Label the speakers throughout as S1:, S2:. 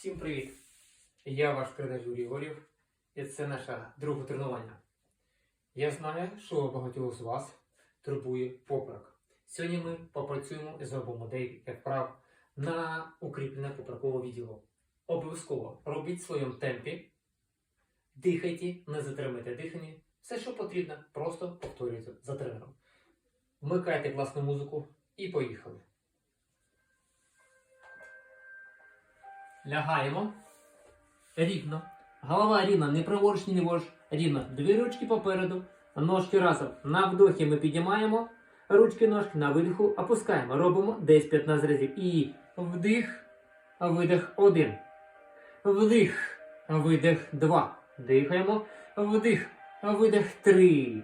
S1: Всім привіт! Я ваш тренер Юрій Голів, і це наше друге тренування. Я знаю, що багатьох з вас турбує поперек. Сьогодні ми попрацюємо і зробимо деякі вправ на укріплення поперекового відділу. Обов'язково робіть в своєму темпі, дихайте, не затримуйте дихання. Все, що потрібно, просто повторюйте за тренером. Вмикайте власну музику і поїхали. Лягаємо. Рівно. Голова рівна, не праворуч, ні ліворуч. Рівно. Дві ручки попереду. Ножки разом. На вдохі ми піднімаємо. Ручки ножки на видиху опускаємо. Робимо десь 15 разів. І вдих, видих один. Вдих, видих два. Дихаємо. Вдих, видих три.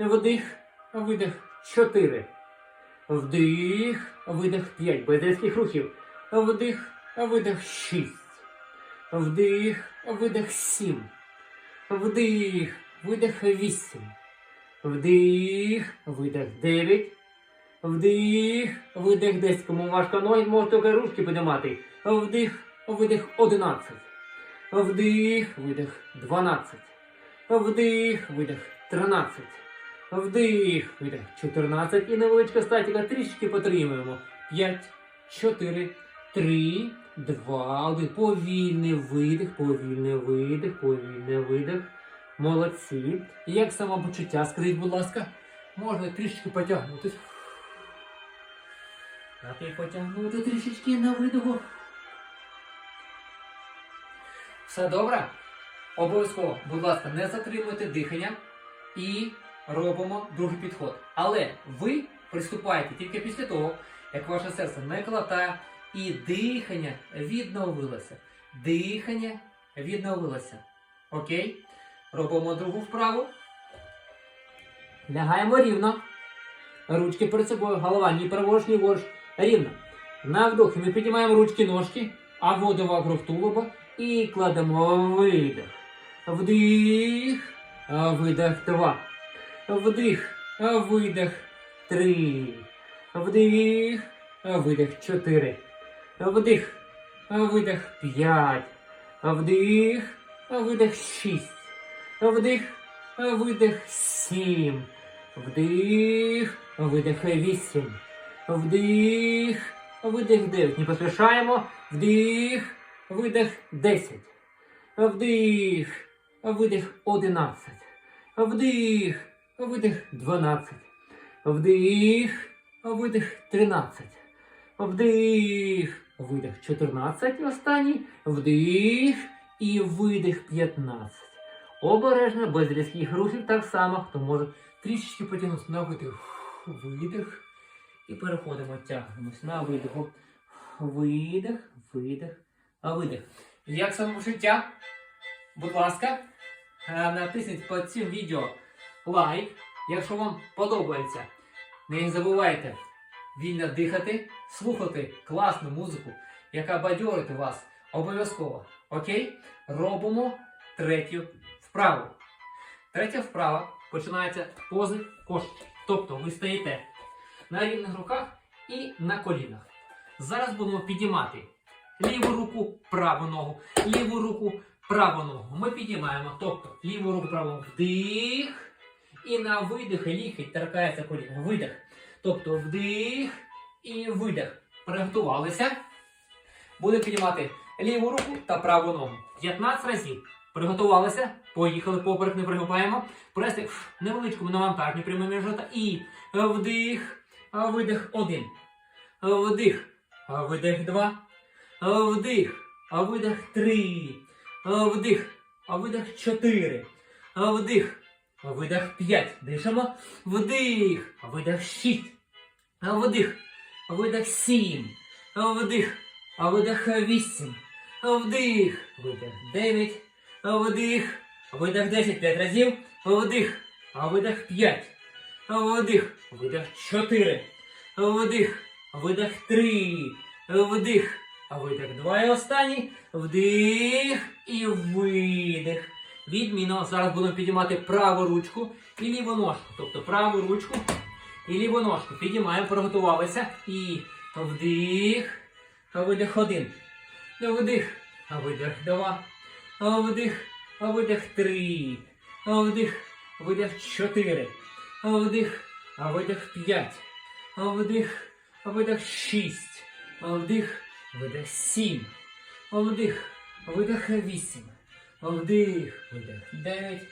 S1: Вдих, видих чотири. Вдих, видих п'ять. Без різких рухів. Вдих, видих шість. Вдих, видих сім. Вдих, видих вісім. Вдих, видих дев'ять. Вдих, видих десять. Кому важко ноги, можете тільки ручки піднімати. Вдих, видих одинадцять. Вдих, видих дванадцять. Вдих, видих тринадцять. Вдих, видих 14. І невеличка статіка трішки потримуємо. 5, 4, 3, 2, 1. Повільний видих, повільний видих, повільний видих. Молодці. І Як самопочуття, скажіть, будь ласка, можна трішки потягнутись. А ти потягнути трішечки на видиху. Все добре? Обов'язково, будь ласка, не затримуйте дихання і робимо другий підход. Але ви приступаєте тільки після того, як ваше серце не клатає і дихання відновилося. Дихання відновилося. Окей? Робимо другу вправу. Лягаємо рівно. Ручки перед собою, голова ні праворуч, ні ліворуч. Рівно. На вдохі ми піднімаємо ручки ножки, а воду вокруг тулуба і кладемо видих. Вдих, видих два. Вдих, видих три. Вдих, видих чотири. Вдих, видих п'ять. Вдих, видих шість. Вдих, видих сім. Вдих, видих вісім. Вдих, видих дев'ять. Не поспішаємо. Вдих, видих десять. Вдих, видих одинадцять. Вдих, видих 12. Вдих, видих 13. Вдих, видих 14. Останній. Вдих і видих 15. Обережно, без різких рухів, так само, хто може трішечки потягнутися на видих. Видих. І переходимо, тягнемось на видиху. Видих, видих, а видих. Як самопочуття? Будь ласка, е, натисніть під цим відео лайк, якщо вам подобається. Не забувайте вільно дихати, слухати класну музику, яка бадьорить вас обов'язково. Окей? Робимо третю вправу. Третя вправа починається пози кошки. Тобто ви стоїте на рівних руках і на колінах. Зараз будемо підіймати ліву руку, праву ногу, ліву руку, праву ногу. Ми підіймаємо, тобто ліву руку, праву. Вдих. І на видих лікоть торкається коліна. Видих. Тобто вдих і видих. Приготувалися. Будемо підіймати ліву руку та праву ногу. 15 разів. Приготувалися. Поїхали, поперек не пригибаємо. Прести невеличкому навантаженню прямими жота. І вдих, видих один. Вдих, видих два. Вдих, видих три. Вдих, видих чотири. Вдих, видих п'ять. Дишимо. Вдих, видих шість. Вдих, видих сім. Вдих, видих вісім. Вдих, видих дев'ять. Вдих, видих десять. П'ять разів. Вдих, видих п'ять. Вдих, видих чотири. Вдих, видих три. Вдих, видих два. І останній. Вдих і видих. Відмінно. Зараз будемо підіймати праву ручку і ліву ножку. Тобто праву ручку і ліву ножку. Підіймаємо, приготувалися. І вдих, видих один. Вдих, видих. Два, вдих, видих три, вдих, видих чотири, вдих, видих п'ять, вдих, видих шість, вдих, видих сім, вдих, видих вісім, вдих, видих дев'ять,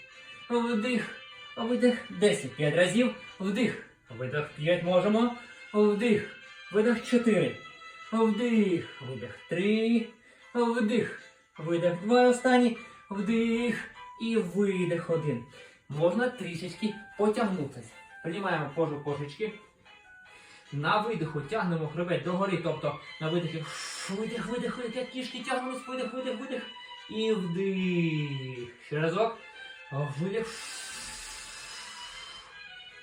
S1: вдих, видих десять. П'ять разів, вдих, видих п'ять можемо, вдих, видих чотири, вдих, видих три, вдих, видих два останні, вдих і видих один. Можна трішечки потягнутися. Піднімаємо кожу кошечки. На видиху тягнемо хребет догори, тобто на видихі видих, видих, видих, як кішки тягнемось, видих, видих, видих. І вдих. Ще разок. Видих.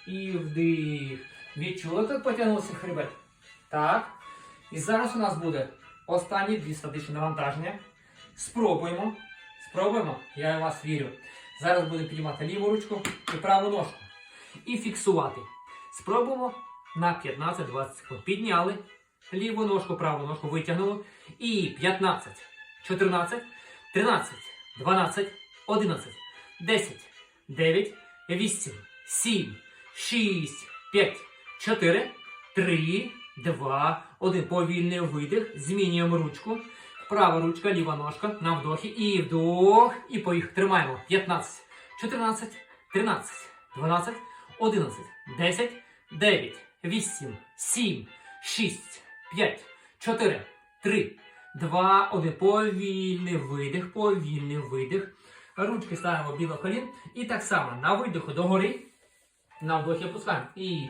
S1: І вдих. Відчули, як потягнувся хребет? Так. І зараз у нас буде останні дві статичні навантаження. Спробуємо. Спробуємо. Я в вас вірю. Зараз будемо піднімати ліву ручку і праву ножку. І фіксувати. Спробуємо на 15-20 секунд. Підняли ліву ножку, праву ножку витягнули. І 15, 14, 13, 12, 11, 10, 9, 8, 7, 6, 5, 4, 3, 2, 1. Повільний видих. Змінюємо ручку. Права ручка, ліва ножка на вдохі. І вдох. І поїхали. Тримаємо. 15, 14, 13, 12, 11, 10, 9, 8, 7, 6, 5, 4, 3, 2, 1. Повільний видих, повільний видих. Ручки ставимо біля колін. І так само на видиху догори. На вдохі опускаємо. І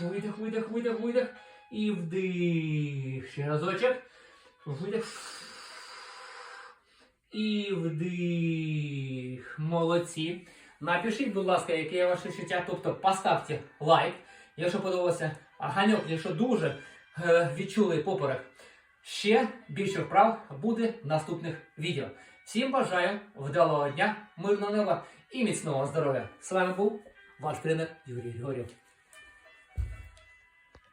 S1: видих, видих, видих, видих. І вдих. Ще разочок. Видих. І вдих. Молодці. Напишіть, будь ласка, яке ваше відчуття. Тобто поставте лайк, якщо подобався ганьок, якщо дуже е, відчули поперек. Ще більше вправ буде в наступних відео. Всім бажаю вдалого дня, мирного неба і міцного здоров'я. З вами був ваш тренер Юрій Григорів.